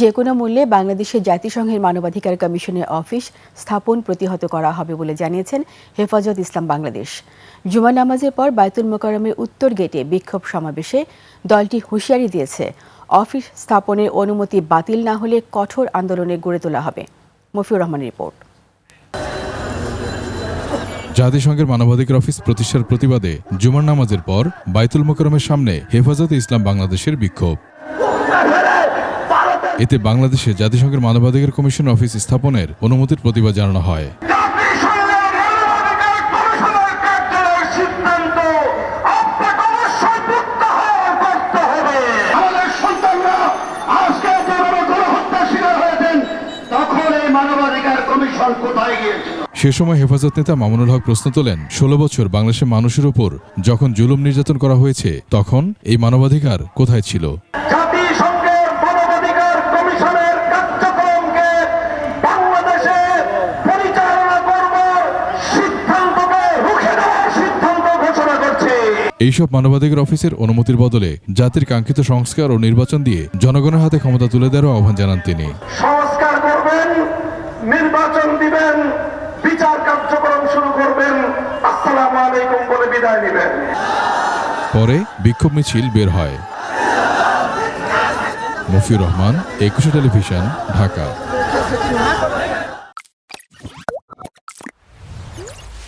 যে কোনো মূল্যে বাংলাদেশে জাতিসংঘের মানবাধিকার কমিশনের অফিস স্থাপন প্রতিহত করা হবে বলে জানিয়েছেন হেফাজত ইসলাম বাংলাদেশ। জুমা নামাজের পর বায়তুল মোকারমের উত্তর গেটে বিক্ষোভ সমাবেশে দলটি হুঁশিয়ারি দিয়েছে, অফিস স্থাপনের অনুমতি বাতিল না হলে কঠোর আন্দোলনে গড়ে তোলা হবে। মফিউর রহমানের রিপোর্ট। জাতিসংঘের মানবাধিকার অফিস প্রতিষ্ঠার প্রতিবাদে জুমার নামাজের পর বাইতুল মোকরমের সামনে হেফাজতে ইসলাম বাংলাদেশের বিক্ষোভ। এতে বাংলাদেশে জাতিসংঘের মানবাধিকার কমিশন অফিস স্থাপনের অনুমতির প্রতিবাদ জানানো হয়। সে সময় হেফাজত নেতা মামুনুল হক প্রশ্ন তোলেন, ষোলো বছর বাংলাদেশের মানুষের উপর যখন জুলুম নির্যাতন করা হয়েছে, তখন এই মানবাধিকার কোথায় ছিল? এইসব মানবাধিকার অফিসের অনুমতির বদলে জাতির কাঙ্ক্ষিত সংস্কার ও নির্বাচন দিয়ে জনগণের হাতে ক্ষমতা তুলে দেওয়ার আহ্বান জানান তিনি। সংস্কার করবেন নির্বাচন দিবেন বিচার কার্যক্রম শুরু করবেন আসসালামু আলাইকুম বলে বিদায় নেবেন। পরে বিক্ষোভ মিছিল বের হয়। মফিউর রহমান একুশে টেলিভিশন ঢাকা।